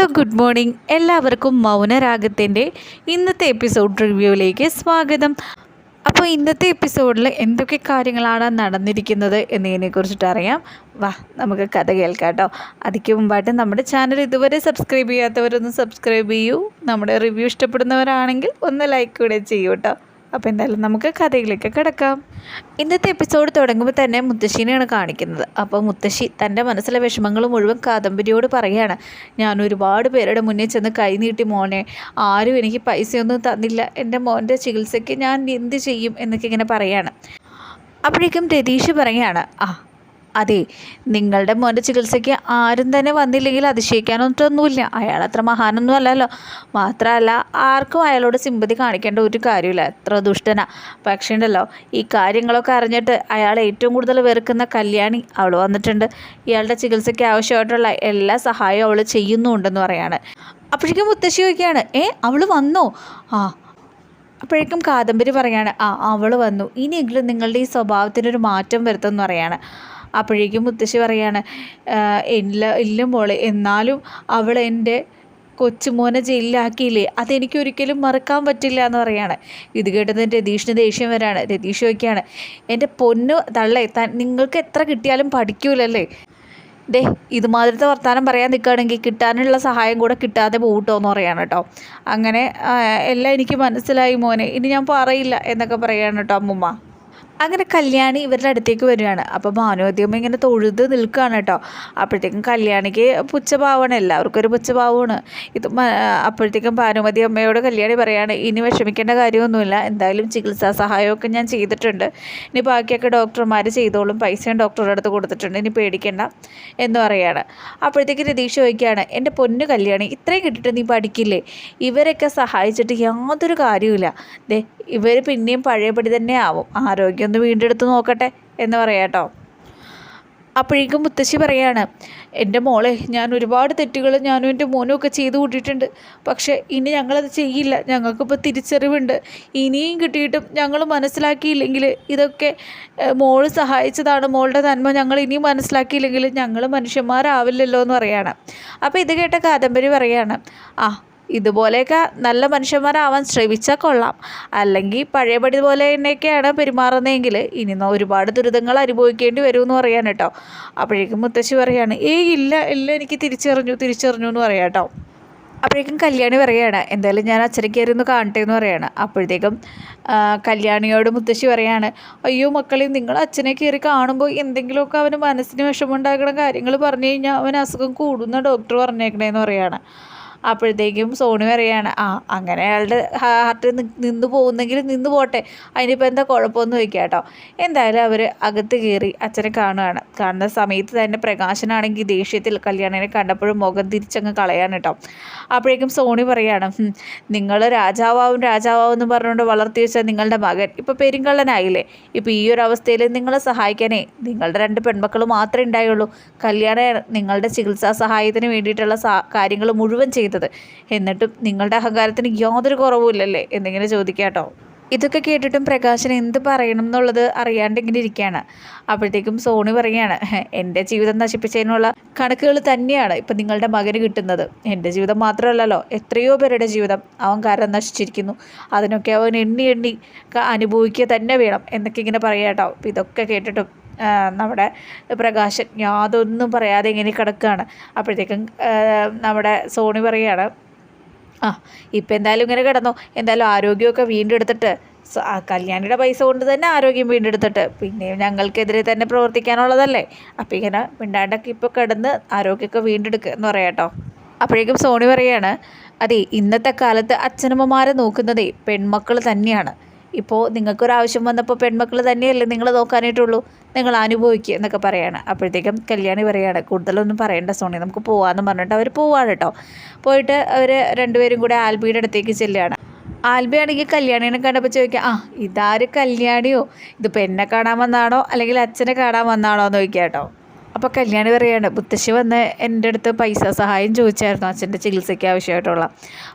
Hello good morning. എല്ലാവർക്കും മൗനരാഗത്തിന്റെ ഇന്നത്തെ episode റിവ്യൂവിലേക്ക് സ്വാഗതം. അപ്പോൾ ഇന്നത്തെ എപ്പിസോഡിൽ എന്തൊക്കെ കാര്യങ്ങളാണ് നടന്നിരിക്കുന്നത് എന്നതിനെക്കുറിച്ചിട്ട് അറിയാം. വാ നമുക്ക് കഥ കേൾക്കാം കേട്ടോ. അതിക്ക് മുമ്പായിട്ട് നമ്മുടെ ചാനൽ ഇതുവരെ സബ്സ്ക്രൈബ് ചെയ്യാത്തവരൊന്ന് സബ്സ്ക്രൈബ് ചെയ്യൂ. നമ്മുടെ റിവ്യൂ ഇഷ്ടപ്പെടുന്നവരാണെങ്കിൽ ഒന്ന് ലൈക്ക് കൂടെ ചെയ്യൂ കേട്ടോ. അപ്പോൾ എന്തായാലും നമുക്ക് കഥയിലേക്ക് കിടക്കാം. ഇന്നത്തെ എപ്പിസോഡ് തുടങ്ങുമ്പോൾ തന്നെ മുത്തശ്ശീനെയാണ് കാണിക്കുന്നത്. അപ്പോൾ മുത്തശ്ശി തന്റെ മനസ്സിലെ വിഷമങ്ങൾ മുഴുവൻ കാദംബരിയോട് പറയുകയാണ്. ഞാൻ ഒരുപാട് പേരുടെ മുന്നിൽ ചെന്ന് കൈനീട്ടി മോനെ ആരും എനിക്ക് പൈസയൊന്നും തന്നില്ല. എന്റെ മോന്റെ ചികിത്സയ്ക്ക് ഞാൻ എന്ത് ചെയ്യും? എന്നൊക്കെ ഇങ്ങനെ പറയാണ് അപ്പോഴേക്കും രതീഷ് പറയുകയാണ് ആ അതെ നിങ്ങളുടെ മോന്റെ ചികിത്സയ്ക്ക് ആരും തന്നെ വന്നില്ലെങ്കിൽ അതിശയിക്കാനൊന്നുമില്ല. അയാൾ അത്ര മഹാനൊന്നും അല്ലല്ലോ. മാത്രമല്ല ആർക്കും അയാളോട് സിമ്പതി കാണിക്കേണ്ട ഒരു കാര്യമില്ല. എത്ര ദുഷ്ടനാ. പക്ഷേ ഉണ്ടല്ലോ ഈ കാര്യങ്ങളൊക്കെ അറിഞ്ഞിട്ട് അയാൾ ഏറ്റവും കൂടുതൽ വെറുക്കുന്ന കല്യാണി അവൾ വന്നിട്ടുണ്ട്. ഇയാളുടെ ചികിത്സയ്ക്ക് ആവശ്യമായിട്ടുള്ള എല്ലാ സഹായവും അവൾ ചെയ്യുന്നുണ്ടെന്ന് പറയാണ്. അപ്പോഴേക്കും മുത്തശ്ശി ചോദിക്കുകയാണ് ഏ അവൾ വന്നോ? ആ. അപ്പോഴേക്കും കാദംബരി പറയാണ് ആ അവൾ വന്നു. ഇനിയെങ്കിലും നിങ്ങളുടെ ഈ സ്വഭാവത്തിനൊരു മാറ്റം വരുത്തുമെന്ന് പറയാണ്. അപ്പോഴേക്കും മുത്തശ്ശി പറയാണ് ഇല്ല ഇല്ല മോളെ എന്നാലും അവൾ എന്റെ കൊച്ചുമോനെ ജയിലിലാക്കിയില്ലേ അതെനിക്ക് ഒരിക്കലും മറക്കാൻ പറ്റില്ല എന്ന് പറയാണ്. ഇത് കേട്ടത് രതീഷിന് ദേഷ്യം വരാണ്. രതീഷ് ചോദിക്കുകയാണ് എന്റെ പൊന്നു തള്ളേ താൻ നിങ്ങൾക്ക് എത്ര കിട്ടിയാലും പഠിക്കൂലല്ലേ? ദേ ഇതുമാതിരത്തെ വർത്തമാനം പറയാൻ നിൽക്കുകയാണെങ്കിൽ കിട്ടാനുള്ള സഹായം കൂടെ കിട്ടാതെ പോകട്ടോ എന്ന് പറയാണ് കേട്ടോ. അങ്ങനെ എല്ലാം എനിക്ക് മനസ്സിലായി മോനെ. ഇനി ഞാൻ പറയില്ല എന്നൊക്കെ പറയാണ് കേട്ടോ അമ്മുമ്മ. അങ്ങനെ കല്യാണി ഇവരുടെ അടുത്തേക്ക് വരികയാണ്. അപ്പോൾ ഭാനുവദ്യമ ഇങ്ങനെ തൊഴുത് നിൽക്കുകയാണ് കേട്ടോ. അപ്പോഴത്തേക്കും കല്യാണിക്ക് പുച്ഛഭാവമാണ് എല്ലാവർക്കും ഒരു പുച്ഛഭാവമാണ്. ഇത് അപ്പോഴത്തേക്കും ഭാനുമതി അമ്മയോട് കല്യാണി പറയാണ് ഇനി വിഷമിക്കേണ്ട കാര്യമൊന്നുമില്ല. എന്തായാലും ചികിത്സാ സഹായമൊക്കെ ഞാൻ ചെയ്തിട്ടുണ്ട്. ഇനി ബാക്കിയൊക്കെ ഡോക്ടർമാർ ചെയ്തോളും. പൈസയും ഡോക്ടറുടെ അടുത്ത് കൊടുത്തിട്ടുണ്ട്. ഇനി പേടിക്കേണ്ട എന്ന് പറയാണ്. അപ്പോഴത്തേക്ക് രതീഷ് ചോദിക്കുകയാണ് എന്റെ പൊന്നു കല്യാണി ഇത്രയും കിട്ടിയിട്ട് നീ പഠിക്കില്ലേ? ഇവരൊക്കെ സഹായിച്ചിട്ട് യാതൊരു കാര്യമില്ല ദേ ഇവർ പിന്നെയും പഴയപടി തന്നെ ആവും ആരോഗ്യം ഒന്ന് വീണ്ടെടുത്ത് നോക്കട്ടെ എന്ന് പറയാം കേട്ടോ. അപ്പോഴേക്കും മുത്തശ്ശി പറയാണ് എന്റെ മോളെ ഞാൻ ഒരുപാട് തെറ്റുകൾ ഞാനും എന്റെ മോനും ഒക്കെ ചെയ്തു കൂട്ടിയിട്ടുണ്ട്. പക്ഷേ ഇനി ഞങ്ങളത് ചെയ്യില്ല. ഞങ്ങൾക്കിപ്പോൾ തിരിച്ചറിവുണ്ട്. ഇനിയും കിട്ടിയിട്ടും ഞങ്ങൾ മനസ്സിലാക്കിയില്ലെങ്കിൽ ഇതൊക്കെ മോൾ സഹായിച്ചതാണ്. മോളുടെ നന്മ ഞങ്ങൾ ഇനിയും മനസ്സിലാക്കിയില്ലെങ്കിൽ ഞങ്ങൾ മനുഷ്യന്മാരാവില്ലല്ലോ എന്ന് പറയാണ്. അപ്പോൾ ഇത് കേട്ട കാദംബരി പറയാണ് ആ ഇതുപോലെയൊക്കെ നല്ല മനുഷ്യന്മാരാവാൻ ശ്രമിച്ചാൽ കൊള്ളാം. അല്ലെങ്കിൽ പഴയപടി പോലെ തന്നെയൊക്കെയാണ് പെരുമാറുന്നതെങ്കിൽ ഇനി ഒരുപാട് ദുരിതങ്ങൾ അനുഭവിക്കേണ്ടി വരുമെന്ന് പറയാൻ കേട്ടോ. അപ്പോഴേക്കും മുത്തശ്ശി പറയാണ് ഏയ് ഇല്ല ഇല്ല എനിക്ക് തിരിച്ചറിഞ്ഞു തിരിച്ചറിഞ്ഞു എന്ന് പറയാം കേട്ടോ. അപ്പോഴേക്കും കല്യാണി പറയുകയാണ് എന്തായാലും ഞാൻ അച്ഛനെ കയറി ഒന്ന് കാണട്ടെ എന്ന് പറയുകയാണ് അപ്പോഴത്തേക്കും കല്യാണിയോട് മുത്തശ്ശി പറയാണ് അയ്യോ മക്കളെ നിങ്ങൾ അച്ഛനെ കയറി കാണുമ്പോൾ എന്തെങ്കിലുമൊക്കെ അവന് മനസ്സിന് വിഷമമുണ്ടാക്കുന്ന കാര്യങ്ങൾ പറഞ്ഞു കഴിഞ്ഞാൽ അവൻ അസുഖം കൂടുന്ന ഡോക്ടർ പറഞ്ഞേക്കണേന്ന് പറയുകയാണ് അപ്പോഴത്തേക്കും സോണി പറയാണ് ആ അങ്ങനെ അയാളുടെ ഹാർട്ട് നിന്ന് പോകുന്നെങ്കിൽ നിന്ന് പോട്ടെ. അതിനിപ്പോൾ എന്താ കുഴപ്പമൊന്നും വയ്ക്കുക കേട്ടോ എന്തായാലും അവർ അകത്ത് കയറി അച്ഛനെ കാണുകയാണ് കാണുന്ന സമയത്ത് തന്നെ പ്രകാശനാണെങ്കിൽ ദേഷ്യത്തിൽ കല്യാണിനെ കണ്ടപ്പോഴും മുഖം തിരിച്ചങ്ങ് കളയാണ് കേട്ടോ അപ്പോഴേക്കും സോണി പറയാണ് നിങ്ങൾ രാജാവാവും രാജാവാവും എന്ന് പറഞ്ഞുകൊണ്ട് വളർത്തി വെച്ച നിങ്ങളുടെ മകൻ ഇപ്പോൾ പെരുങ്കള്ളനായില്ലേ? ഇപ്പോൾ ഈ ഒരു അവസ്ഥയിൽ നിങ്ങളെ സഹായിക്കാനേ നിങ്ങളുടെ രണ്ട് പെൺമക്കൾ മാത്രമേ ഉണ്ടായുള്ളൂ. കല്യാണ നിങ്ങളുടെ ചികിത്സാ സഹായത്തിന് വേണ്ടിയിട്ടുള്ള കാര്യങ്ങൾ മുഴുവൻ ചെയ്തു ചെയ്തത്. എന്നിട്ടും നിങ്ങളുടെ അഹങ്കാരത്തിന് യാതൊരു കുറവുമില്ലല്ലേ എന്നിങ്ങനെ ചോദിക്കാട്ടോ ഇതൊക്കെ കേട്ടിട്ടും പ്രകാശൻ എന്ത് പറയണം എന്നുള്ളത് അറിയാണ്ട് ഇങ്ങനെ ഇരിക്കുകയാണ്. അപ്പോഴത്തേക്കും സോണി പറയുകയാണ് എന്റെ ജീവിതം നശിപ്പിച്ചതിനുള്ള കണക്കുകൾ തന്നെയാണ് ഇപ്പം നിങ്ങളുടെ മകന് കിട്ടുന്നത്. എന്റെ ജീവിതം മാത്രമല്ലല്ലോ എത്രയോ പേരുടെ ജീവിതം അവൻ കാരണം നശിച്ചിരിക്കുന്നു. അതിനൊക്കെ അവൻ എണ്ണി എണ്ണി അനുഭവിക്കുക തന്നെ വേണം. എന്നൊക്കെ ഇങ്ങനെ പറയാം കേട്ടോ. ഇതൊക്കെ കേട്ടിട്ടും നമ്മുടെ പ്രകാശൻ യാതൊന്നും പറയാതെ ഇങ്ങനെ കിടക്കുകയാണ് അപ്പോഴത്തേക്കും നമ്മുടെ സോണി പറയുകയാണ് ആ ഇപ്പം എന്തായാലും ഇങ്ങനെ കിടന്നു. എന്തായാലും ആരോഗ്യമൊക്കെ വീണ്ടെടുത്തിട്ട് കല്യാണിയുടെ പൈസ കൊണ്ട് തന്നെ ആരോഗ്യം വീണ്ടെടുത്തിട്ട് പിന്നെയും ഞങ്ങൾക്കെതിരെ തന്നെ പ്രവർത്തിക്കാനുള്ളതല്ലേ? അപ്പം ഇങ്ങനെ മിണ്ടാണ്ടൊക്കെ ഇപ്പോൾ കിടന്ന് ആരോഗ്യമൊക്കെ വീണ്ടെടുക്കുക എന്ന് പറയാം കേട്ടോ. അപ്പോഴേക്കും സോണി പറയാണ് അതെ ഇന്നത്തെ കാലത്ത് അച്ഛനമ്മമാരെ നോക്കുന്നതേ പെൺമക്കൾ തന്നെയാണ്. ഇപ്പോൾ നിങ്ങൾക്കൊരാവശ്യം വന്നപ്പോൾ പെൺമക്കൾ തന്നെയല്ലേ നിങ്ങൾ നോക്കാനായിട്ടുള്ളൂ. നിങ്ങൾ അനുഭവിക്കുക എന്നൊക്കെ പറയാണ്. അപ്പോഴത്തേക്കും കല്യാണി പറയാണ് കൂടുതലൊന്നും പറയേണ്ട സോണി നമുക്ക് പോകാമെന്ന് പറഞ്ഞിട്ട് അവർ പോവാണ് കേട്ടോ പോയിട്ട് അവർ രണ്ടുപേരും കൂടെ ആൽബിയുടെ അടുത്തേക്ക് ചെല്ലുകയാണ്. ആൽബി ആണെങ്കിൽ കല്യാണിനെ കണ്ടപ്പോൾ ചോദിക്കുക ആ ഇതാര് കല്യാണിയോ? ഇതിപ്പോൾ എന്നെ കാണാൻ വന്നാണോ? അല്ലെങ്കിൽ അച്ഛനെ കാണാൻ വന്നാണോ? എന്ന് ചോദിക്കാം കേട്ടോ അപ്പോൾ കല്യാണി പറയാണ് മുത്തശ്ശി വന്ന് എന്റെ അടുത്ത് പൈസ സഹായം ചോദിച്ചായിരുന്നു അച്ഛന്റെ ചികിത്സയ്ക്ക് ആവശ്യമായിട്ടുള്ള.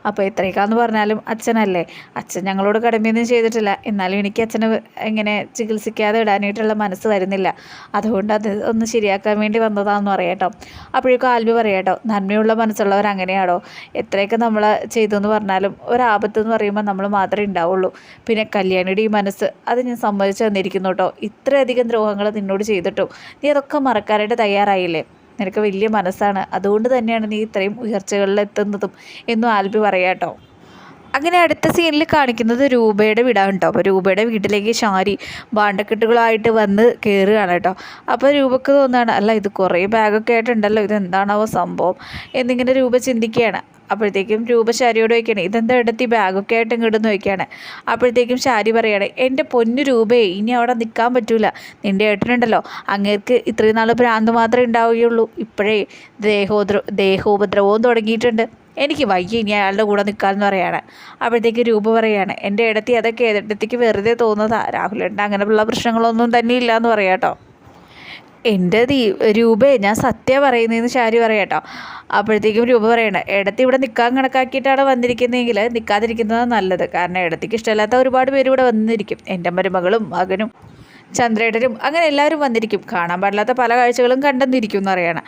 അപ്പോൾ എത്രയൊക്കെയാന്ന് പറഞ്ഞാലും അച്ഛനല്ലേ. അച്ഛൻ ഞങ്ങളോട് കടമയൊന്നും ചെയ്തിട്ടില്ല. എന്നാലും എനിക്ക് അച്ഛനെ എങ്ങനെ ചികിത്സിക്കാതെ ഇടാനായിട്ടുള്ള മനസ്സ് വരുന്നില്ല അതുകൊണ്ട് അത് ഒന്ന് ശരിയാക്കാൻ വേണ്ടി വന്നതാണെന്ന് പറയാട്ടോ അപ്പോഴേക്കും ആൽബി പറയാട്ടോ നന്മയുള്ള മനസ്സുള്ളവർ അങ്ങനെയാണോ? എത്രയൊക്കെ നമ്മൾ ചെയ്തു എന്ന് പറഞ്ഞാലും ഒരാപത്ത് എന്ന് പറയുമ്പോൾ നമ്മൾ മാത്രമേ ഉണ്ടാവുള്ളൂ. പിന്നെ കല്യാണിയുടെ ഈ മനസ്സ് അത് ഞാൻ സമ്മതിച്ചു തന്നിരിക്കുന്നു കേട്ടോ. ഇത്രയധികം ദ്രോഹങ്ങൾ നിന്നോട് ചെയ്തിട്ടും നീ അതൊക്കെ മറക്കാനായിട്ട് തയ്യാറായില്ലേ? നിനക്ക് വലിയ മനസ്സാണ്. അതുകൊണ്ട് തന്നെയാണ് നീ ഇത്രയും ഉയർച്ചകളിലെത്തുന്നതും എന്നും ആൽബി പറയാട്ടോ. അങ്ങനെ അടുത്ത സീനിൽ കാണിക്കുന്നത് രൂപയുടെ വീടാണ് കേട്ടോ അപ്പോൾ രൂപയുടെ വീട്ടിലേക്ക് ശാരി ഭാണ്ഡക്കെട്ടുകളായിട്ട് വന്ന് കയറുകയാണ് കേട്ടോ അപ്പോൾ രൂപക്ക് തോന്നുകയാണ് അല്ല ഇത് കുറേ ബാഗൊക്കെ ആയിട്ടുണ്ടല്ലോ ഇത് എന്താണാവോ സംഭവം? എന്നിങ്ങനെ രൂപ ചിന്തിക്കുകയാണ്. അപ്പോഴത്തേക്കും രൂപ ശാരിയോട് ചോദിക്കുകയാണ് ഇതെന്താ എടുത്ത് ബാഗൊക്കെ ആയിട്ട് ഇങ്ങോട്ട് നോക്കിയാണ് അപ്പോഴത്തേക്കും ശാരി പറയുകയാണ് എന്റെ പൊന്നു രൂപയെ ഇനി അവിടെ നിൽക്കാൻ പറ്റൂല. നിന്റെ ഏട്ടനുണ്ടല്ലോ അങ്ങേർക്ക് ഇത്രയും നാൾ ഭ്രാന്ത് മാത്രമേ ഉണ്ടാവുകയുള്ളൂ. ഇപ്പോഴേ ദേഹോദ്ര ദേഹോപദ്രവവും തുടങ്ങിയിട്ടുണ്ട്. എനിക്ക് വയ്യ ഇനി അയാളുടെ കൂടെ നിൽക്കാമെന്ന് പറയുകയാണ് അപ്പോഴത്തേക്ക് രൂപ പറയുകയാണ് എന്റെ ഇടത്തി അതൊക്കെ ഇടത്തേക്ക് വെറുതെ തോന്നുന്നതാണ് രാഹുലേട്ടൻ അങ്ങനെയുള്ള പ്രശ്നങ്ങളൊന്നും തന്നെ ഇല്ല എന്ന് കേട്ടോ. എന്റെ ദീ രൂപയെ ഞാൻ സത്യം പറയുന്നതെന്ന് ശാരി പറയാട്ടോ അപ്പോഴത്തേക്കും രൂപ പറയണ ഇടത്തി ഇവിടെ നിൽക്കാൻ കണക്കാക്കിയിട്ടാണ് വന്നിരിക്കുന്നതെങ്കിൽ നിൽക്കാതിരിക്കുന്നതാണ് നല്ലത്. കാരണം ഇടത്തേക്ക് ഇഷ്ടമില്ലാത്ത ഒരുപാട് പേര് ഇവിടെ വന്നിരിക്കും. എന്റെ മരുമകളും മകനും ചന്ദ്രേട്ടനും അങ്ങനെ എല്ലാവരും വന്നിരിക്കും. കാണാൻ പാടില്ലാത്ത പല കാഴ്ചകളും കണ്ടെന്നിരിക്കും എന്ന് പറയാണ്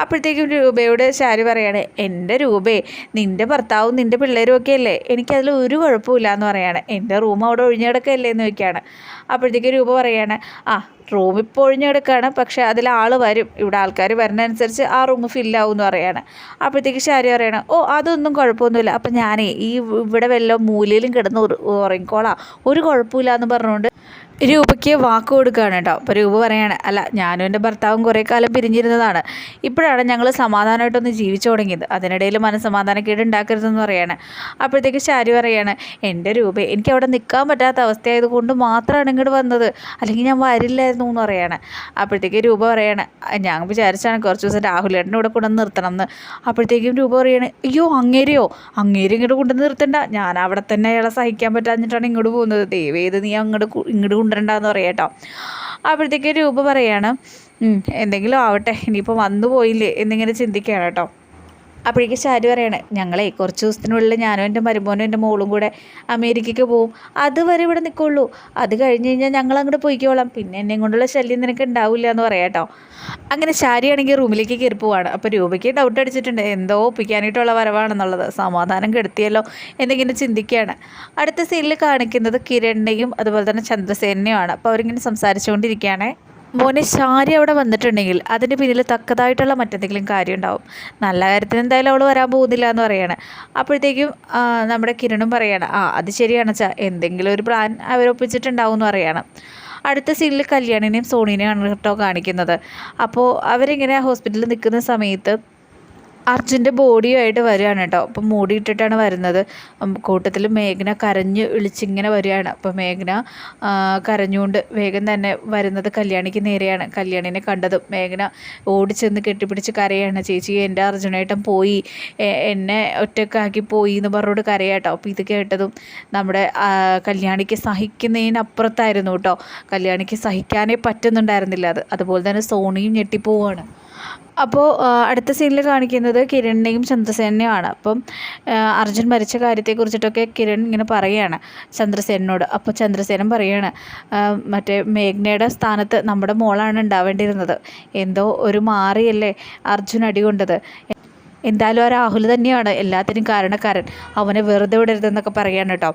അപ്പോഴത്തേക്കും രൂപയോട് ശാരി പറയാണ് എന്റെ രൂപേ നിന്റെ ഭർത്താവും നിന്റെ പിള്ളേരും ഒക്കെ അല്ലേ? എനിക്കതിൽ ഒരു കുഴപ്പമില്ല എന്ന് പറയാണ്. എന്റെ റൂം അവിടെ ഒഴിഞ്ഞെടുക്കല്ലേ എന്ന് ചോദിക്കുകയാണ്. അപ്പോഴത്തേക്കും രൂപ പറയാണ് ആ റൂം ഇപ്പോൾ ഒഴിഞ്ഞെടുക്കുകയാണ് പക്ഷേ അതിൽ ആൾ വരും. ഇവിടെ ആൾക്കാർ വരുന്നതനുസരിച്ച് ആ റൂം ഫില്ലാവും എന്ന് പറയാണ്. അപ്പോഴത്തേക്ക് ശാരി പറയണം ഓ അതൊന്നും കുഴപ്പമൊന്നുമില്ല. അപ്പം ഞാനേ ഈ ഇവിടെ വല്ല മൂലയിലും കിടന്ന് ഉറ- ഉറങ്ങിക്കോളാം. ഒരു കുഴപ്പമില്ല എന്ന് പറഞ്ഞുകൊണ്ട് രൂപയ്ക്ക് വാക്ക് കൊടുക്കുകയാണ് കേട്ടോ. അപ്പോൾ രൂപ പറയാണ് അല്ല ഞാനും എന്റെ ഭർത്താവും കുറേ കാലം പിരിഞ്ഞിരുന്നതാണ്. ഇപ്പോഴാണ് ഞങ്ങൾ സമാധാനമായിട്ടൊന്ന് ജീവിച്ചു തുടങ്ങിയത്. അതിനിടയിൽ മനസ്സമാധാനക്കേട് ഉണ്ടാക്കരുതെന്ന് പറയാണ്. അപ്പോഴത്തേക്ക് ശാരി പറയുകയാണ് എന്റെ രൂപ എനിക്ക് അവിടെ നിൽക്കാൻ പറ്റാത്ത അവസ്ഥയായത് കൊണ്ട് മാത്രമാണ് ഇങ്ങോട്ട് വന്നത്. അല്ലെങ്കിൽ ഞാൻ വരില്ലായിരുന്നു എന്ന് പറയാണ്. അപ്പോഴത്തേക്ക് രൂപ പറയുകയാണ് ഞാൻ വിചാരിച്ചാണ് കുറച്ച് ദിവസം രാഹുലേട്ടന്റെ കൂടെ കൊണ്ടുവന്ന് നിർത്തണം എന്ന് അപ്പോഴത്തേക്കും രൂപ പറയാണ് അയ്യോ അങ്ങേരെയോ? അങ്ങേര് ഇങ്ങോട്ട് കൊണ്ടുവന്ന് നിർത്തണ്ട. ഞാൻ അവിടെ തന്നെ അയാളെ സഹിക്കാൻ പറ്റാഞ്ഞിട്ടാണ് ഇങ്ങോട്ട് പോകുന്നത്. ദൈവേത് നീ അങ്ങോട്ട് ഇങ്ങോട്ട് കൊണ്ടുവരണ്ടെന്ന് പറയാം കേട്ടോ. അപ്പോഴത്തേക്ക് രൂപ പറയാണ് എന്തെങ്കിലും ആവട്ടെ ഇനിയിപ്പോൾ വന്നു പോയില്ലേ എന്നിങ്ങനെ ചിന്തിക്കുകയാണ് കേട്ടോ. അപ്പോഴേക്ക് ശാരി പറയണേ ഞങ്ങളെ കുറച്ച് ദിവസത്തിനുള്ളിൽ ഞാനും എന്റെ മരുമോനും എന്റെ മോളും കൂടെ അമേരിക്കയ്ക്ക് പോവും. അതുവരെ ഇവിടെ നിൽക്കുള്ളൂ അത് കഴിഞ്ഞ് കഴിഞ്ഞാൽ ഞങ്ങൾ അങ്ങോട്ട് പോയിക്കോളാം. പിന്നെ എന്നെ കൊണ്ടുള്ള ശല്യം നിനക്ക് ഉണ്ടാവില്ല എന്ന് പറയാം കേട്ടോ. അങ്ങനെ ശാരിയാണെങ്കിൽ റൂമിലേക്ക് കയറി പോവാണ്. അപ്പോൾ രൂപയ്ക്ക് ഡൗട്ട് അടിച്ചിട്ടുണ്ട്. എന്തോ ഒപ്പിക്കാനായിട്ടുള്ള വരവാണെന്നുള്ളത്. സമാധാനം കെടുത്തിയല്ലോ എന്നിങ്ങനെ ചിന്തിക്കുകയാണ്. അടുത്ത സീനിൽ കാണിക്കുന്നത് കിരണിനെയും അതുപോലെ തന്നെ ചന്ദ്രസേനയുമാണ് അപ്പോൾ അവരിങ്ങനെ സംസാരിച്ചുകൊണ്ടിരിക്കുകയാണേ. മോനെ ശാരി അവിടെ വന്നിട്ടുണ്ടെങ്കിൽ അതിന് പിന്നിൽ തക്കതായിട്ടുള്ള മറ്റെന്തെങ്കിലും കാര്യം ഉണ്ടാവും. നല്ല കാര്യത്തിന് എന്തായാലും അവൾ വരാൻ പോകുന്നില്ല എന്ന് പറയാണ്. അപ്പോഴത്തേക്കും നമ്മുടെ കിരണും പറയാണ് ആ അത് ശരിയാണ് ചാ എന്തെങ്കിലും ഒരു പ്ലാൻ അവരൊപ്പിച്ചിട്ടുണ്ടാവും എന്ന് പറയാണ്. അടുത്ത സീനിൽ കല്യാണിനെയും സോണീനെയാണ് കേട്ടോ കാണിക്കുന്നത്. അപ്പോൾ അവരിങ്ങനെ ഹോസ്പിറ്റലിൽ നിൽക്കുന്ന സമയത്ത് അർജുന്റെ ബോഡിയുമായിട്ട് വരികയാണ് കേട്ടോ. അപ്പം മൂടിയിട്ടിട്ടാണ് വരുന്നത്. കൂട്ടത്തിൽ മേഘന കരഞ്ഞ് വിളിച്ചിങ്ങനെ വരികയാണ്. അപ്പോൾ മേഘന കരഞ്ഞുകൊണ്ട് വേഗം തന്നെ വരുന്നത് കല്യാണിക്ക് നേരെയാണ്. കല്യാണിനെ കണ്ടതും മേഘന ഓടിച്ചെന്ന് കെട്ടിപ്പിടിച്ച് കരയാണ്. ചേച്ചി എന്റെ അർജുനേട്ടൻ പോയി. എന്നെ ഒറ്റക്കാക്കി പോയി എന്ന് പറഞ്ഞോട് കരയാട്ടോ അപ്പോൾ ഇത് കേട്ടതും നമ്മുടെ കല്യാണിക്ക് സഹിക്കുന്നതിനപ്പുറത്തായിരുന്നു കേട്ടോ കല്യാണിക്ക് സഹിക്കാനേ പറ്റുന്നുണ്ടായിരുന്നില്ല. അത് അതുപോലെ തന്നെ സോണിയും ഞെട്ടിപ്പോവാണ്. അപ്പോൾ അടുത്ത സീനിൽ കാണിക്കുന്നത് കിരണിനെയും ചന്ദ്രസേനെയുമാണ് അപ്പം ആ, അർജുൻ മരിച്ച കാര്യത്തെക്കുറിച്ചിട്ടൊക്കെ കിരൺ ഇങ്ങനെ പറയുകയാണ് ചന്ദ്രസേനോട് അപ്പോൾ ചന്ദ്രസേനൻ പറയുകയാണ് മറ്റേ മേഘ്നയുടെ സ്ഥാനത്ത് നമ്മുടെ മോളാണ് ഉണ്ടാവേണ്ടിയിരുന്നത്. എന്തോ ഒരു മാറിയല്ലേ അർജുൻ അടികൊണ്ടത് എന്തായാലും ആ രാഹുൽ തന്നെയാണ് എല്ലാത്തിനും കാരണക്കാരൻ. അവനെ വെറുതെ വിടരുതെന്നൊക്കെ പറയാണ് കേട്ടോ.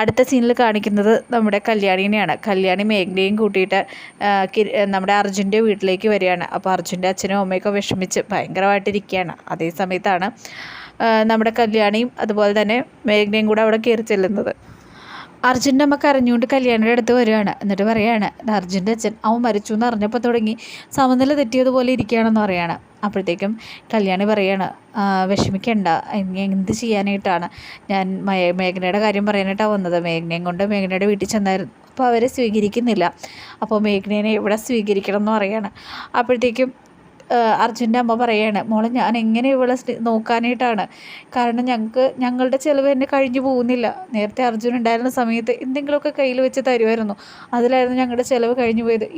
അടുത്ത സീനിൽ കാണിക്കുന്നത് നമ്മുടെ കല്യാണിനെയാണ്. കല്യാണി മേഘനയും കൂട്ടിയിട്ട് നമ്മുടെ അർജുന്റെ വീട്ടിലേക്ക് വരികയാണ്. അപ്പോൾ അർജുന്റെ അച്ഛനും അമ്മയൊക്കെ വിഷമിച്ച് ഭയങ്കരമായിട്ടിരിക്കുകയാണ്. അതേ സമയത്താണ് നമ്മുടെ കല്യാണിയും അതുപോലെ തന്നെ മേഘനയും കൂടെ അവിടെ കയറി ചെല്ലുന്നത്. അർജുന്റെ അമ്മ കരഞ്ഞുകൊണ്ട് കല്യാണിയുടെ അടുത്ത് വരികയാണ്. എന്നിട്ട് പറയാണ് "ഇത് അർജുന്റെ അച്ഛൻ അവൻ മരിച്ചു എന്ന് അറിഞ്ഞപ്പോൾ തുടങ്ങി. സമനില തെറ്റിയതുപോലെ ഇരിക്കുകയാണെന്ന് പറയാണ്. അപ്പോഴത്തേക്കും കല്യാണി പറയാണ് "ആ, വിഷമിക്കണ്ട. എന്ത് ചെയ്യാനായിട്ടാണ്? ഞാൻ മേ- മേഘനയുടെ കാര്യം പറയാനായിട്ടാണ് വന്നത്. മേഘനയും കൊണ്ട് മേഘനയുടെ വീട്ടിൽ ചെന്നായിരുന്നു. അപ്പോൾ അവരെ സ്വീകരിക്കുന്നില്ല. അപ്പോൾ മേഘനേനെ ഇവിടെ സ്വീകരിക്കണം എന്ന് പറയാണ്. അപ്പോഴത്തേക്കും അർജുന്റെ അമ്മ പറയാണ് മോളെ ഞാൻ എങ്ങനെ ഇവളെ നോക്കാനായിട്ടാണ്? കാരണം ഞങ്ങൾക്ക് ഞങ്ങളുടെ ചിലവ് തന്നെ കഴിഞ്ഞു പോകുന്നില്ല. നേരത്തെ അർജുൻ ഉണ്ടായിരുന്ന സമയത്ത് എന്തെങ്കിലുമൊക്കെ കയ്യിൽ വെച്ച് തരുമായിരുന്നു അതിലായിരുന്നു ഞങ്ങളുടെ ചിലവ് കഴിഞ്ഞു പോയത്.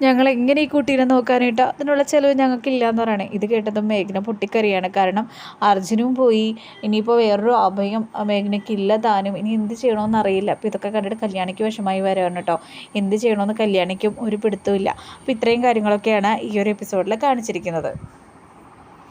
ഞങ്ങൾ എങ്ങനെ ഈ കുട്ടീനെ നോക്കാനായിട്ട് അതിനുള്ള ചിലവ് ഞങ്ങൾക്കില്ല എന്ന് പറയണേ. ഇത് കേട്ടതും മേഘന പൊട്ടിക്കറിയാണ് കാരണം അർജുനും പോയി. ഇനിയിപ്പോൾ വേറൊരു അഭയം മേഘനയ്ക്ക് താനും. ഇനി എന്ത് ചെയ്യണമെന്ന് അറിയില്ല. അപ്പോൾ ഇതൊക്കെ കണ്ടിട്ട് കല്യാണിക്ക് വിഷമായി വരാണ് കേട്ടോ. എന്ത് ചെയ്യണമെന്ന് കല്യാണിക്കും ഒരു പിടുത്തമില്ല അപ്പോൾ ഇത്രയും കാര്യങ്ങളൊക്കെയാണ് ഈ ഒരു എപ്പിസോഡിൽ കാണിച്ചിരിക്കുന്നത്.